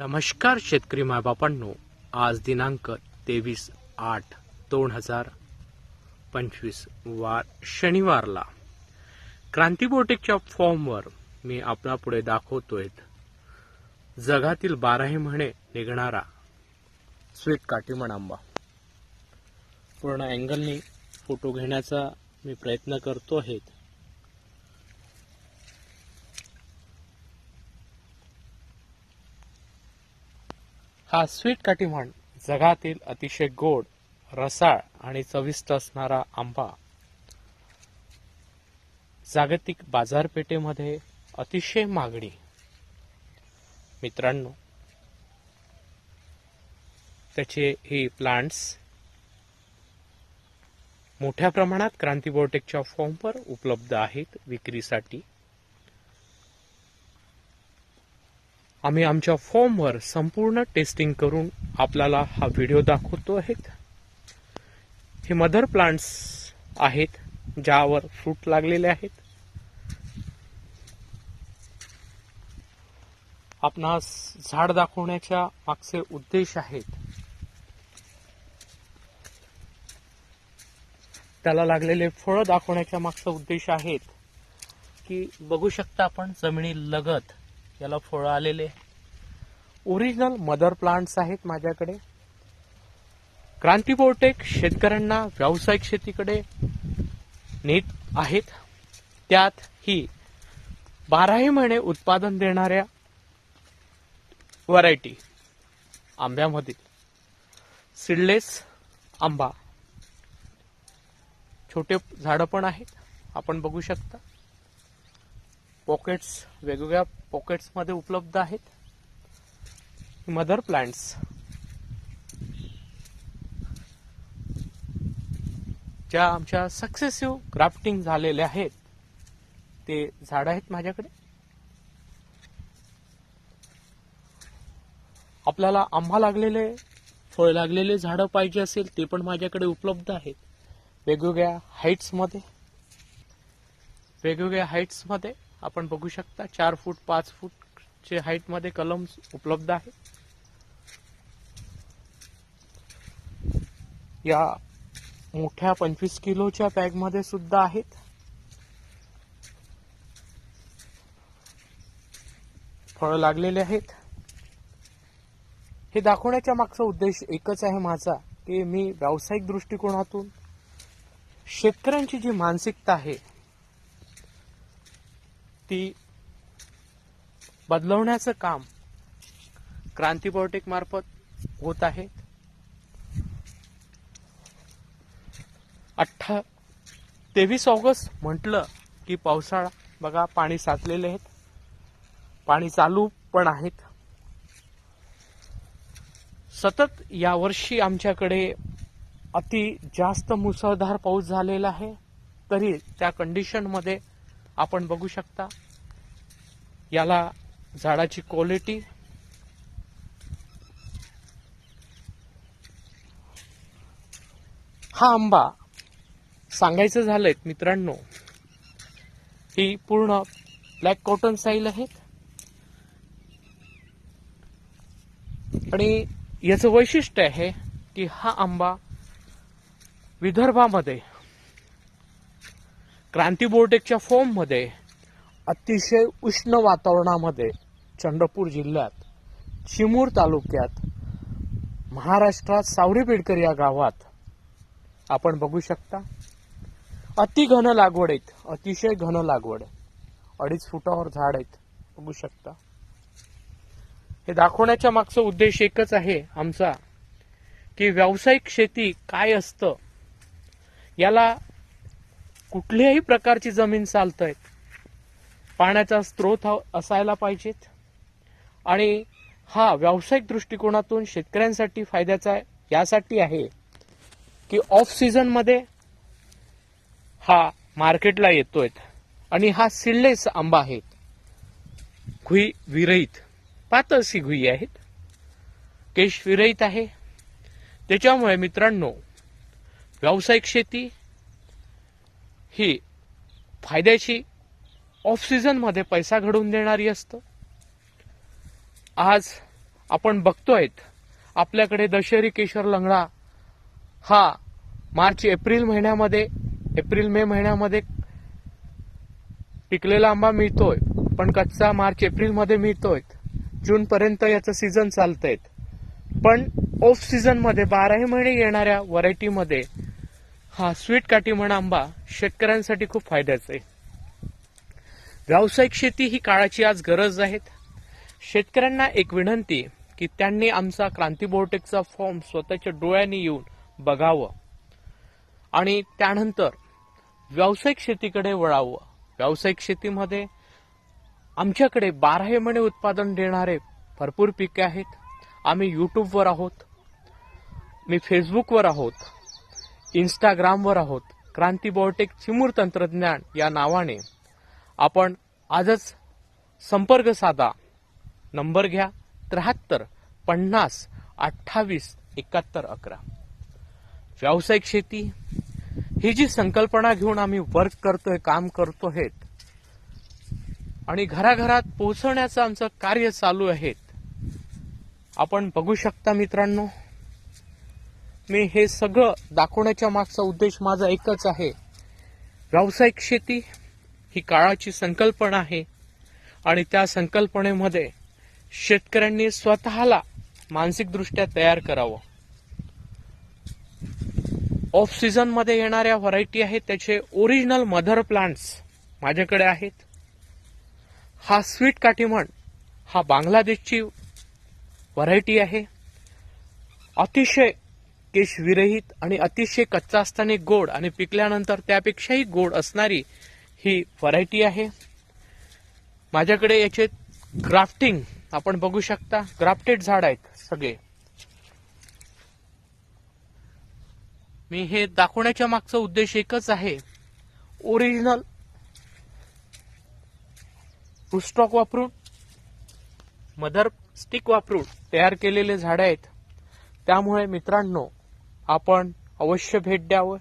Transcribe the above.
नमस्कार शेतकरी मायबापांनो. आज दिनांक तेवीस आठ दोन हजार पंचवीस वार शनिवारला क्रांती बोटेकच्या फॉर्मवर मी आपणापुढे दाखवतोय. जगातील बाराही महिने निघणारा स्वीट काटीमण आंबा पूर्ण अँगलनी फोटो घेण्याचा मी प्रयत्न करतो आहे. हा स्वीट काटीमण जगातील अतिशय गोड रसाळ आणि चविष्ट असणारा आंबा. जागतिक बाजारपेठेमध्ये अतिशय मागणी. मित्रांनो त्याचे हे प्लांट्स मोठ्या प्रमाणात क्रांती बायोटेकच्या फॉर्मवर उपलब्ध आहेत विक्रीसाठी. आम्ही आमच्या फॉर्मवर संपूर्ण टेस्टिंग करून आपल्याला हा व्हिडिओ दाखवतो आहेत. हे मदर प्लांट्स आहेत ज्यावर फ्रूट लागलेले आहेत. आपणास झाड दाखवण्याच्या मागचे उद्देश आहेत. त्याला लागलेले फळं दाखवण्याच्या मागचा उद्देश आहेत. की बघू शकता आपण जमिनी लगत याला फळं आलेले ओरिजिनल मदर प्लांट्स आहेत माझ्याकडे. क्रांती बोटेक शेतकऱ्यांना व्यावसायिक शेतीकडे नेत आहेत. त्यात ही बाराही महिने उत्पादन देणाऱ्या व्हरायटी आंब्यामधील सीडलेस आंबा. छोटे झाडं पण आहेत. आपण बघू शकता. पॉकेट्स वेगवेगळ्या पॉकेट्समध्ये उपलब्ध आहेत. मदर प्लांट्स ज्या आमच्या सक्सेसिव्ह ग्राफ्टिंग झालेल्या आहेत ते झाड आहेत माझ्याकडे. आपल्याला आंबा लागलेले फळ लागलेले झाडं पाहिजे असेल ते पण माझ्याकडे उपलब्ध आहेत. वेगवेगळ्या हाईट्समध्ये वेगवेगळ्या हाईट्समध्ये आपण बघू शकता चार फूट पाच फूटचे हाईटमध्ये कलम उपलब्ध आहे. या मोठ्या पंचवीस किलोच्या बॅगमध्ये सुद्धा आहेत. फळ लागलेले आहेत. हे दाखवण्याच्या मागचा उद्देश एकच आहे माझा की मी व्यावसायिक दृष्टिकोनातून शेतकऱ्यांची जी मानसिकता आहे ती बदलवण्याचं काम क्रांती बायोटेक मार्फत होत आहे. अठ्ठा तेवीस ऑगस्ट म्हटलं की पावसाळा. बघा पाणी साचलेले आहेत. पाणी चालू पण आहेत. सतत यावर्षी आमच्याकडे अति जास्त मुसळधार पाऊस झालेला आहे. तरी त्या कंडिशनमध्ये आपण बघू शकता. याला झाडाची क्वालिटी हा आंबा सांगायचं झालंय मित्रांनो ही पूर्ण ब्लॅक कॉटन साईल आहेत. आणि याचं वैशिष्ट्य आहे की हा आंबा विदर्भामध्ये क्रांती बोर्टेकच्या फॉर्ममध्ये अतिशय उष्ण वातावरणामध्ये चंद्रपूर जिल्ह्यात चिमूर तालुक्यात महाराष्ट्रात सावरी बेडकर या गावात आपण बघू शकता. अति घन लागवड आहेत अतिशय घन लागवड अडीच फुटावर झाड आहेत बघू शकता. हे दाखवण्याच्या मागचा उद्देश एकच आहे आमचा की व्यावसायिक शेती काय असतं याला कुठल्याही प्रकारची जमीन चालतंय. पाण्याचा स्रोत हा असायला पाहिजेत. आणि हा व्यावसायिक दृष्टिकोनातून शेतकऱ्यांसाठी फायद्याचा यासाठी आहे की ऑफ सीझनमध्ये हा मार्केटला येतोय. आणि हा सिडलेस आंबा आहे. घुई विरहित. पातळशी घुई आहेत. केश विरहित आहे. त्याच्यामुळे मित्रांनो व्यावसायिक शेती ही फायद्याची ऑफ सीझनमध्ये पैसा घडवून देणारी असतं. आज आपण बघतोय आपल्याकडे दशहरी केशर लंगडा हा मार्च एप्रिल महिन्यामध्ये एप्रिल मे महिन्यामध्ये पिकलेला आंबा मिळतोय पण कच्चा मार्च एप्रिलमध्ये मिळतोय जून पर्यंत याचं सीझन चालतंय. पण ऑफ सीझनमध्ये बाराही महिने येणाऱ्या व्हरायटीमध्ये हा स्वीट काटीमण आंबा शेतकऱ्यांसाठी खूप फायद्याचा आहे. व्यावसायिक शेती ही काळाची आज गरज आहे. शेतकऱ्यांना एक विनंती की त्यांनी आमचा क्रांती बोर्टेकचा फॉर्म स्वतःच्या डोळ्यांनी येऊन बघावं. आणि त्यानंतर व्यावसायिक शेतीकडे वळावं. व्यावसायिक शेतीमध्ये आमच्याकडे बाराही महिने उत्पादन देणारे भरपूर पिके आहेत. आम्ही युट्यूबवर आहोत. मी फेसबुकवर आहोत. इंस्टाग्रामवर आहोत. क्रांती बॉटेक चिमूर तंत्रज्ञान या नावाने. आपण आजच संपर्क साधा. नंबर घ्या. त्र्याहत्तर पन्नास अठ्ठावीस एकाहत्तर अकरा. व्यावसायिक शेती. ही जी संकल्पना घेऊन आम्ही वर्क करतोय काम करतोय आणि घराघरात पोहोचवण्याचं आमचं कार्य चालू आहे. आपण बघू शकता मित्रांनो मी हे सगळं दाखवण्याच्या मागचा उद्देश माझा एकच आहे. व्यावसायिक शेती ही काळाची संकल्पना आहे आणि त्या संकल्पनेमध्ये शेतकऱ्यांनी स्वतःला मानसिकदृष्ट्या तयार करावं. ऑफ सीझनमध्ये येणाऱ्या व्हरायटी आहेत त्याचे ओरिजिनल मदर प्लांट्स माझ्याकडे आहेत. हा स्वीट काठीमण हा बांगलादेशची व्हरायटी आहे. अतिशय केश विरहित आणि अतिशय कच्चा असताना गोड आणि पिकल्यानंतर त्यापेक्षाही गोड असणारी ही व्हरायटी आहे. माझ्याकडे याचे ग्राफ्टिंग आपण बघू शकता. ग्राफ्टेड झाड आहेत सगळे. मी हे दाखवण्याच्या मागचा उद्देश एकच आहे. ओरिजिनल रुस्टॉक वापरून मदर स्टिक वापरून तयार केलेले झाडं आहेत. त्यामुळे मित्रांनो आपण अवश्य भेट द्यावं.